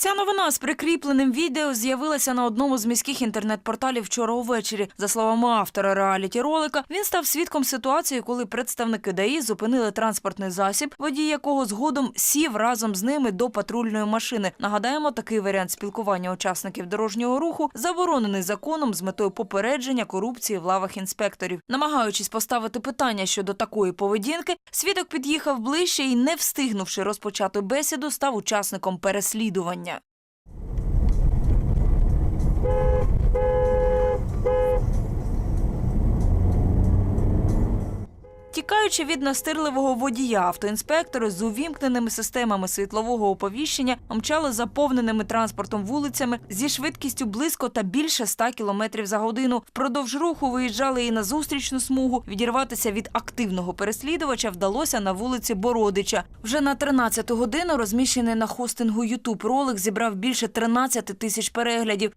Ця новина з прикріпленим відео з'явилася на одному з міських інтернет-порталів вчора увечері. За словами автора реаліті ролика, він став свідком ситуації, коли представники ДАІ зупинили транспортний засіб, водій якого згодом сів разом з ними до патрульної машини. Нагадаємо, такий варіант спілкування учасників дорожнього руху заборонений законом з метою попередження корупції в лавах інспекторів. Намагаючись поставити питання щодо такої поведінки, свідок під'їхав ближче і, не встигнувши розпочати бесіду, став учасником переслідування. Тікаючи від настирливого водія, автоінспектори з увімкненими системами світлового оповіщення мчали заповненими транспортом вулицями зі швидкістю близько та більше 100 км за годину. Впродовж руху виїжджали і на зустрічну смугу. Відірватися від активного переслідувача вдалося на вулиці Бородича. Вже на 13-ту годину розміщений на хостингу YouTube ролик зібрав більше 13 тисяч переглядів.